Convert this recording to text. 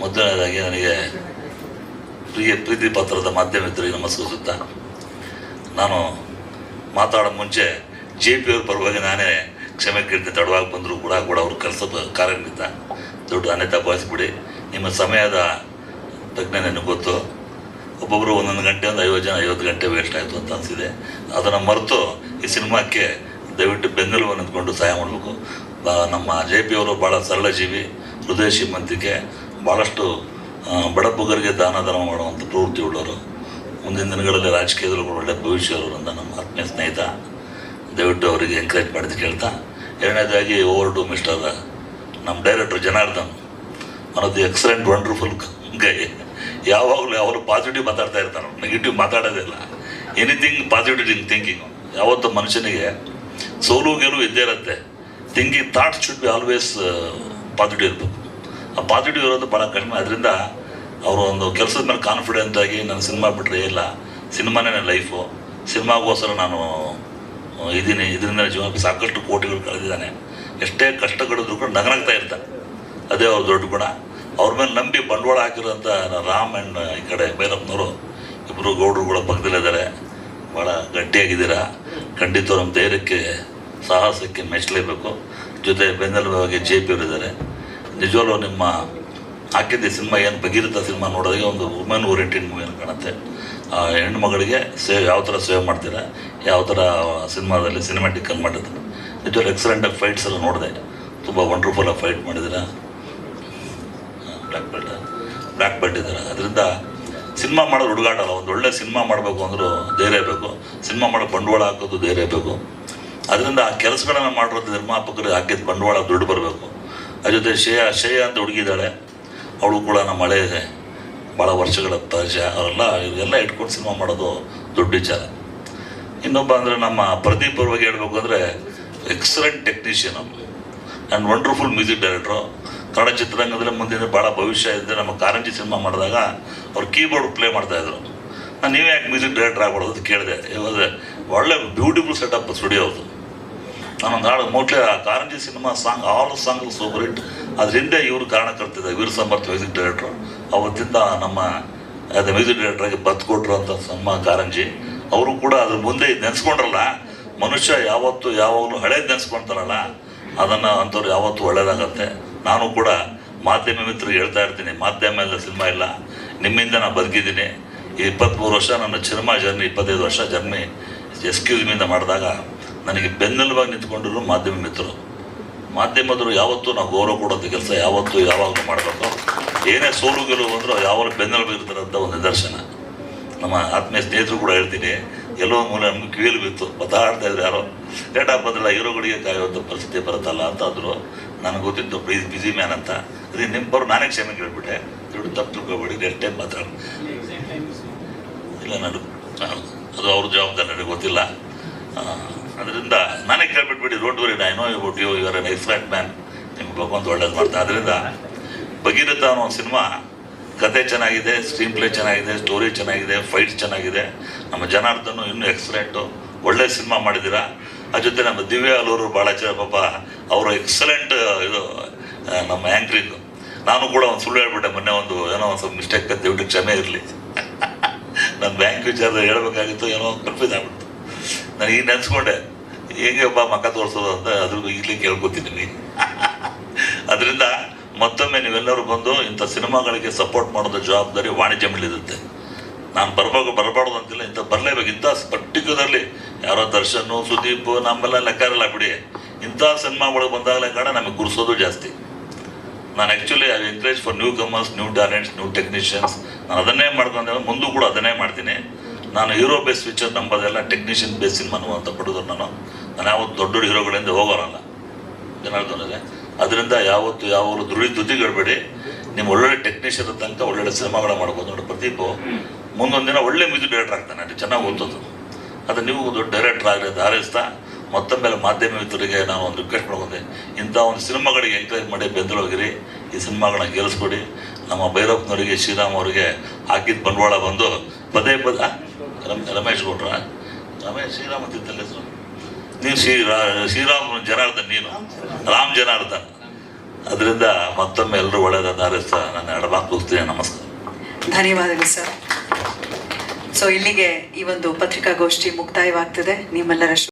ಮೊದಲನೇದಾಗಿ ನನಗೆ ಪ್ರಿಯ ಪ್ರೀತಿ ಪತ್ರದ ಮಾಧ್ಯಮ ನಮಸ್ಕರಿಸುತ್ತಾ, ನಾನು ಮಾತಾಡೋ ಮುಂಚೆ ಜೆ ಪಿ ಅವ್ರ ಪರವಾಗಿ ನಾನೇ ಕ್ಷಮೆ ಕೇಳ್ತೀನಿ ತಡವಾಗಿ ಬಂದರೂ ಕೂಡ ಕೂಡ ಅವ್ರ ಕೆಲಸ ಕಾರ್ಯನಿಮಿತ್ತ ದೊಡ್ಡ ನಾನೇ ತಪ್ಪಾಯಿಸ್ಬಿಡಿ ನಿಮ್ಮ ಸಮಯದ ತಜ್ಞ ನನಗೆ ಗೊತ್ತು. ಒಬ್ಬೊಬ್ಬರು ಒಂದೊಂದು ಗಂಟೆ ಒಂದು ಐವತ್ತು ಜನ ಐವತ್ತು ಗಂಟೆ ವೇಸ್ಟ್ ಆಯಿತು ಅಂತ ಅನಿಸಿದೆ. ಅದನ್ನು ಮರೆತು ಈ ಸಿನಿಮಾಕ್ಕೆ ದಯವಿಟ್ಟು ಬೆನ್ನೆಲುಬು ನಿಂತ್ಕೊಂಡು ಸಹಾಯ ಮಾಡಬೇಕು. ನಮ್ಮ ಜೆ ಪಿ ಅವರು ಭಾಳ ಸರಳ ಜೀವಿ ಹೃದಯ ಶ್ರೀಮಂತಿಕೆ ಭಾಳಷ್ಟು ಬಡಪುಗರಿಗೆ ದಾನ ಧರ್ಮ ಮಾಡುವಂಥ ಪ್ರವೃತ್ತಿ ಉಳ್ಳವರು. ಮುಂದಿನ ದಿನಗಳಲ್ಲಿ ರಾಜಕೀಯದಲ್ಲೂ ಒಳ್ಳೆ ಭವಿಷ್ಯ ಅಂತ ನಮ್ಮ ಆತ್ಮೀಯ ಸ್ನೇಹಿತ ದಯವಿಟ್ಟು ಅವರಿಗೆ ಎಂಕರೇಜ್ ಮಾಡಿದ್ದು ಕೇಳ್ತಾ, ಎರಡನೇದಾಗಿ ಓವರ್ ಟು ಮಿಸ್ಟರ್ ನಮ್ಮ director Janardhan one of the excellent wonderful guy ಯಾವಾಗಲೂ ಅವರು ಪಾಸಿಟಿವ್ ಮಾತಾಡ್ತಾ ಇರ್ತಾನೆ ನೆಗೆಟಿವ್ ಮಾತಾಡೋದೇ ಇಲ್ಲ. ಎನಿಥಿಂಗ್ ಪಾಸಿಟಿವ್ ಥಿಂಕಿಂಗ್ ಯಾವತ್ತು ಮನುಷ್ಯನಿಗೆ ಸೋಲು, ಗೆಲುವು ಇದ್ದೇ ಇರುತ್ತೆ. Thinking thoughts should be always positive ಇರಬೇಕು. ಆ ಪಾಸಿಟಿವ್ ಇರೋದು ಭಾಳ ಕಡಿಮೆ. ಅದರಿಂದ ಅವರು ಒಂದು ಕೆಲಸದ ಮೇಲೆ ಕಾನ್ಫಿಡೆಂಟ್ ಆಗಿ ನಾನು ಸಿನಿಮಾ ಬಿಟ್ಟರೆ ಇಲ್ಲ. ಸಿನಿಮಾನೇ ನನ್ನ ಲೈಫು ಸಿನಿಮಾಗೋಸ್ಕರ ನಾನು ಇದ್ದೀನಿ. ಇದರಿಂದ ಜೀವನಕ್ಕೆ ಸಾಕಷ್ಟು ಕೋಟಿಗಳು ಕಳೆದಿದ್ದಾನೆ. ಎಷ್ಟೇ ಕಷ್ಟಗಳಿದ್ರು ಕೂಡ ನಗನಾಗ್ತಾ ಇರ್ತಾನೆ ಅದೇ ಅವ್ರ ದೊಡ್ಡ ಗುಣ. ಅವ್ರ ಮೇಲೆ ನಂಬಿ ಬಂಡವಾಳ ಹಾಕಿರೋಂಥ ರಾಮ್ ಆ್ಯಂಡ್ ಈ ಕಡೆ ಭೈರಪ್ಪನವರು ಇಬ್ಬರು ಗೌಡರುಗಳ ಪಕ್ಕದಲ್ಲಿದ್ದಾರೆ ಭಾಳ ಗಟ್ಟಿಯಾಗಿದ್ದೀರಾ? ಖಂಡಿತ ನಮ್ಮ ಧೈರ್ಯಕ್ಕೆ, ಸಾಹಸಕ್ಕೆ ಮೆಚ್ಚಲೇಬೇಕು. ಜೊತೆ ಬೆನ್ನೆಲುಬಾಗಿ ಜೆ ಪಿ ಅವರಿದ್ದಾರೆ. ನಿಜವಾಗ್ಲೂ ನಿಮ್ಮ ಹಾಕಿದ್ದ ಸಿನಿಮಾ ಏನು ಭಗೀರಥ ಸಿನಿಮಾ ನೋಡೋದಕ್ಕೆ ಒಂದು ವುಮೆನ್ ಓರಿಯೆಂಟೆಡ್ ಮೂವಿ ಅಂತ ಕಾಣುತ್ತೆ? ಹೆಣ್ಣು ಮಗಳಿಗೆ ಸೇವ್, ಯಾವ ಥರ ಸೇವ್ ಮಾಡ್ತೀರಾ? ಯಾವ ಥರ ಸಿನಿಮಾದಲ್ಲಿ ಸಿನಿಮ್ಯಾಟಿಕ್ ಮಾಡಿದ್ರು? ನಿಜವಾಗ್ಲೂ ಎಕ್ಸಲೆಂಟಾಗಿ ಫೈಟ್ಸ್ ಎಲ್ಲ ನೋಡಿದೆ. ತುಂಬ ವಂಡ್ರ್ಫುಲ್ಲಾಗಿ ಫೈಟ್ ಮಾಡಿದ್ದೀರಾ? ಬ್ಲ್ಯಾಕ್ ಬೆಲ್ಟ್ ಬ್ಲ್ಯಾಕ್ ಬೆಲ್ಟ್ ಇದ್ದಾರೆ? ಅದರಿಂದ ಸಿನಿಮಾ ಮಾಡೋದು ಹುಡುಗಾಟಲ್ಲ, ಒಂದು ಒಳ್ಳೆ ಸಿನಿಮಾ ಮಾಡಬೇಕು ಅಂದರೂ ಧೈರ್ಯ ಬೇಕು. ಸಿನಿಮಾ ಮಾಡೋ ಬಂಡವಾಳ ಹಾಕೋದು ಧೈರ್ಯ ಬೇಕು. ಅದರಿಂದ ಆ ಕೆಲಸಗಳನ್ನು ಮಾಡಿರೋದು ನಿರ್ಮಾಪಕರಿಗೆ ಹಾಕಿದ ಬಂಡವಾಳ ದುಡ್ಡು ಬರಬೇಕು. ಜೊತೆ ಶ್ರೇಯ ಶ್ರೇಯ ಅಂತ ಹುಡುಗಿದ್ದಾಳೆ. ಅವಳು ಕೂಡ ನಮ್ಮ ಹಳೆ ಭಾಳ ವರ್ಷಗಳ ಪರಿಚಯ. ಅವರೆಲ್ಲ ಇವೆಲ್ಲ ಇಟ್ಕೊಂಡು ಸಿನಿಮಾ ಮಾಡೋದು ದೊಡ್ಡ ವಿಚಾರ. ಇನ್ನೊಬ್ಬ ಅಂದರೆ ನಮ್ಮ ಪ್ರದೀಪ್ ಅವ್ರ ಬಗ್ಗೆ ಹೇಳಬೇಕು ಅಂದರೆ excellent technician and wonderful music director Kannada ಚಿತ್ರರಂಗದಲ್ಲಿ ಮುಂದಿನ ಭಾಳ ಭವಿಷ್ಯ ಇದೆ ನಮ್ಮ ಕಾರಂಜಿ ಸಿನಿಮಾ ಮಾಡಿದಾಗ ಅವ್ರು ಕೀಬೋರ್ಡ್ ಪ್ಲೇ ಮಾಡ್ತಾಯಿದ್ರು ನಾನು ನೀವೇ ಯಾಕೆ ಮ್ಯೂಸಿಕ್ ಡೈರೆಕ್ಟ್ರ್ ಆಗ್ಬಾರ್ದು ಅಂತ ಕೇಳಿದೆ. ಇವಾಗ ಒಳ್ಳೆ ಬ್ಯೂಟಿಫುಲ್ ಸೆಟಪ್ ಸ್ಟುಡಿಯೋ ಅವ್ರದ್ದು ನಾನೊಂದು ಹಾಡು ಮೋಟ್ಲಿ ಆ Karanji cinema song all song super hit. ಅದರಿಂದ ಇವರು ಕಾರಣಕರ್ತಿದ್ದ ವೀರ ಸಮರ್ಥ ಮ್ಯೂಸಿಕ್ ಡೈರೆಕ್ಟ್ರು ಅವತ್ತಿಂದ ನಮ್ಮ, ಅದೇ ಮ್ಯೂಸಿಕ್ ಡೈರೆಕ್ಟ್ರಾಗಿ ಬತ್ತು ಕೊಟ್ಟರು ಅಂತ ಸಮ್ಮ ಕಾರಂಜಿ. ಅವರು ಕೂಡ ಅದ್ರ ಮುಂದೆ ನೆನೆಸ್ಕೊಂಡ್ರಲ್ಲ, ಮನುಷ್ಯ ಯಾವತ್ತು ಯಾವಾಗಲೂ ಹಳೇದು ನೆನೆಸ್ಕೊಳ್ತಾರಲ್ಲ ಅದನ್ನು ಅಂಥವ್ರು ಯಾವತ್ತೂ ಒಳ್ಳೇದಾಗತ್ತೆ. ನಾನು ಕೂಡ ಮಾಧ್ಯಮ ಮಿತ್ರರಿಗೆ ಹೇಳ್ತಾ ಇರ್ತೀನಿ, ಮಾಧ್ಯಮ ಇಲ್ಲ, ಸಿನಿಮಾ ಇಲ್ಲ. ನಿಮ್ಮಿಂದ ನಾನು ಬದುಕಿದ್ದೀನಿ. ಇಪ್ಪತ್ತ್ಮೂರು ವರ್ಷ ನನ್ನ ಸಿನಿಮಾ ಜರ್ನಿ ಇಪ್ಪತ್ತೈದು ವರ್ಷ ಜರ್ನಿ ಎಸ್ಕ್ಯೂಸ್ ಮಿಂದ ಮಾಡಿದಾಗ ನನಗೆ ಬೆನ್ನೆಲುಬಾಗಿ ನಿಂತ್ಕೊಂಡಿರು ಮಾಧ್ಯಮ ಮಿತ್ರರು. ಮಾಧ್ಯಮದರು ಯಾವತ್ತೂ ನಾವು ಗೌರವ ಕೊಡೋದು ಕೆಲಸ, ಯಾವತ್ತೂ ಯಾವಾಗಲೂ ಮಾಡಬೇಕು. ಏನೇ ಸೋಲು ಗೆಲುವು ಅಂದರೂ ಯಾವಾಗ ಬೆನ್ನೆಲುಬು ಇರ್ತಾರಂತ ಒಂದು ನಿದರ್ಶನ. ನಮ್ಮ ಆತ್ಮೀಯ ಸ್ನೇಹಿತರು ಕೂಡ ಹೇಳ್ತೀನಿ, ಎಲ್ಲೋ ಮೂಲ ನಮ್ಗೆ ಕಿವಿಯಲ್ಲಿ ಬಿತ್ತು ಬತಾಡ್ತಾ ಇದ್ರು ಯಾರೋ. ಲೇಟ್ ಆಗ್ಬೋದಿಲ್ಲ ಹೀರೋಗಳಿಗೆ ಕಾಯುವಂಥ ಪರಿಸ್ಥಿತಿ ಬರುತ್ತಲ್ಲ ಅಂತ ಅಂದರು. ನನಗೆ ಗೊತ್ತಿತ್ತು ಪ್ಲೀಸ್ ಬಿಸಿ ಮ್ಯಾನ್ ಅಂತ. ಅದೇ ನಿಮ್ಮ ಬರೋ ನಾನೇ ಕ್ಷಮೆ ಕೇಳ್ಬಿಟ್ಟೆ. ದೊಡ್ಡ ತಪ್ಪು ತಿಳ್ಕೊಬೇಡಿ ನೆಕ್ಸ್ಟ್ ಟೈಮ್ ಮಾತ್ರ. ಇಲ್ಲ ನಾನು ಅದು ಅವ್ರ ಜವಾಬ್ದಾರಿ ನನಗೆ ಗೊತ್ತಿಲ್ಲ ಅದರಿಂದ ನಾನೇ ಕೇಳ್ಬಿಟ್ಬಿಡಿ road worry you your an expert man ನಿಮ್ಗೆ ಭಗವಂತ ಒಳ್ಳೇದು ಮಾಡ್ತಾ ಅದರಿಂದ ಭಗೀರಥ ಅನ್ನೋ ಒಂದು ಸಿನಿಮಾ ಕತೆ ಚೆನ್ನಾಗಿದೆ ಸ್ಕ್ರೀನ್ ಪ್ಲೇ ಚೆನ್ನಾಗಿದೆ ಸ್ಟೋರಿ ಚೆನ್ನಾಗಿದೆ ಫೈಟ್ ಚೆನ್ನಾಗಿದೆ. ನಮ್ಮ ಜನಾರ್ದನು ಇನ್ನೂ ಎಕ್ಸಲೆಂಟು ಒಳ್ಳೆ ಸಿನಿಮಾ ಮಾಡಿದ್ದೀರಾ? ಆ ಜೊತೆ ನಮ್ಮ ದಿವ್ಯ ಅಲೂರು ಭಾಳ ಚ ಪಾಪ ಅವರು ಎಕ್ಸಲೆಂಟ್ ಇದು ನಮ್ಮ ಆ್ಯಂಕ್ರಿಂಗ್ ನಾನು ಕೂಡ ಒಂದು ಸುಳ್ಳು ಹೇಳ್ಬಿಟ್ಟೆ, ಮೊನ್ನೆ ಒಂದು ಏನೋ ಒಂದು ಸ್ವಲ್ಪ ಮಿಸ್ಟೇಕ್ ದಯವಿಟ್ಟು ಕ್ಷಮೆ ಇರಲಿ. ನನ್ನ ಬ್ಯಾಂಕ್ ವಿಚಾರದಲ್ಲಿ ಹೇಳಬೇಕಾಗಿತ್ತು, ಏನೋ ಕನ್ಫ್ಯೂಸ್ ಆಗ್ಬಿಡ್ತು. ನಾನು ಈಗ ನೆನ್ಸ್ಕೊಂಡೆ ಹೇಗೆ ಒಬ್ಬ ಮಕ್ಕ ತೋರಿಸೋದು ಅಂತ ಅದ್ರ ಈಗಲೇ ಕೇಳ್ಕೊತೀನಿ ಅದರಿಂದ ಮತ್ತೊಮ್ಮೆ ನೀವೆಲ್ಲರೂ ಬಂದು ಇಂಥ ಸಿನಿಮಾಗಳಿಗೆ ಸಪೋರ್ಟ್ ಮಾಡೋದ ಜವಾಬ್ದಾರಿ ವಾಣಿಜ್ಯ ಮೇಲಿರುತ್ತೆ. ನಾನು ಬರ್ಬೇಕು ಬರಬಾರ್ದು ಅಂತಿಲ್ಲ, ಇಂಥ ಬರಲೇಬೇಕು. ಇಂಥ ಪರ್ಟಿಕ್ಯುಲರ್ಲಿ ಯಾರೋ ದರ್ಶನ್, ಸುದೀಪ್, ನಮ್ಮೆಲ್ಲ ಲೆಕ್ಕಾರಲ್ಲ ಬಿಡಿ. ಇಂಥ ಸಿನಿಮಾಗಳು ಬಂದಾಗಲೇ ಕಾರಣ ನಮಗೆ ಗುರ್ಸೋದು ಜಾಸ್ತಿ. ನಾನು actually I encourage for newcomers new talents new technicians ನಾನು ಅದನ್ನೇ ಮಾಡ್ಕೊಂಡೆ, ಮುಂದೂ ಕೂಡ ಅದನ್ನೇ ಮಾಡ್ತೀನಿ. ನಾನು ಹೀರೋ ಬೇಸ್ ಫೀಚರ್ ನಂಬೋದೆಲ್ಲ ಟೆಕ್ನಿಷಿಯನ್ ಬೇಸ್ ಸಿನಿಮಾನು ಅಂತ ಪಡೆದ್ರು ನಾನು. ಯಾವತ್ತು ದೊಡ್ಡ ಹೀರೋಗಳಿಂದ ಹೋಗೋರಲ್ಲ. ಜನಾರ್ದನಿಗೆ ಅದರಿಂದ ಯಾವತ್ತು ಯಾವಾಗಲೂ ದುಡಿ ದುಡ್ಡಿಗಡ್ಬೇಡಿ ನಿಮ್ಮ ಒಳ್ಳೊಳ್ಳೆ ಟೆಕ್ನಿಷಿಯನ್ ತನಕ ಒಳ್ಳೊಳ್ಳೆ ಸಿನಿಮಾಗಳ ಮಾಡ್ಬೋದು. ನೋಡಿ ಪ್ರದೀಪ್ ಮುಂದೊಂದು ದಿನ ಒಳ್ಳೆ ಮ್ಯೂಸಿಕ್ ಡೈರೆಕ್ಟರ್ ಆಗ್ತಾನೆ. ಅದು ಚೆನ್ನಾಗಿ ಓದೋದು ಅದು ನೀವು ದೊಡ್ಡ ಡೈರೆಕ್ಟರ್ ಆಗಲಿ ಅಂತ ಹಾರೈಸ್ತಾ ಮಾಧ್ಯಮ ಮಿತ್ರರಿಗೆ ನಾನು ಒಂದು ರಿಕ್ವೆಸ್ಟ್ ಮಾಡ್ಕೊಂಡೆ. ಇಂಥ ಒಂದು ಸಿನಿಮಾಗಳಿಗೆ ಎಂಕರೇಜ್ ಮಾಡಿ ಬೆಂದಲೋಗಿರಿ ಈ ಸಿನಿಮಾಗಳನ್ನ ಗೆಲ್ಲಿಸ್ಕೊಡಿ ನಮ್ಮ ಭೈರಪ್ಪನವರಿಗೆ, ಶ್ರೀರಾಮ್ ಅವರಿಗೆ ಹಾಕಿದ ಬಂಡವಾಳ ಬಂದು ಪದೇ ಪದ ರಮ್- ರಮೇಶ್ ಗೌಡ್ರ. ರಮೇಶ್, ಶ್ರೀರಾಮ್ ಅಂತಿದ್ದಲ್ಲ ಹೆಸರು. ನೀನು ಶ್ರೀ ಶ್ರೀರಾಮ್ ಜನಾರ್ದನ್ ನೀನು. ರಾಮ್ ಜನಾರ್ದನ್. ಅದರಿಂದ ಮತ್ತೊಮ್ಮೆ ಎಲ್ಲರೂ ಹಾರೈಸ್ತಾ ನನ್ನ ಎಡಬಾಕು ಮುಗಿಸ್ತೀನಿ ನಮಸ್ಕಾರ. ಧನ್ಯವಾದಗಳು ಸರ್. ಸೊ ಇಲ್ಲಿಗೆ ಈ ಒಂದು ಪತ್ರಿಕಾಗೋಷ್ಠಿ ಮುಕ್ತಾಯವಾಗ್ತದೆ. ನಿಮ್ಮೆಲ್ಲರ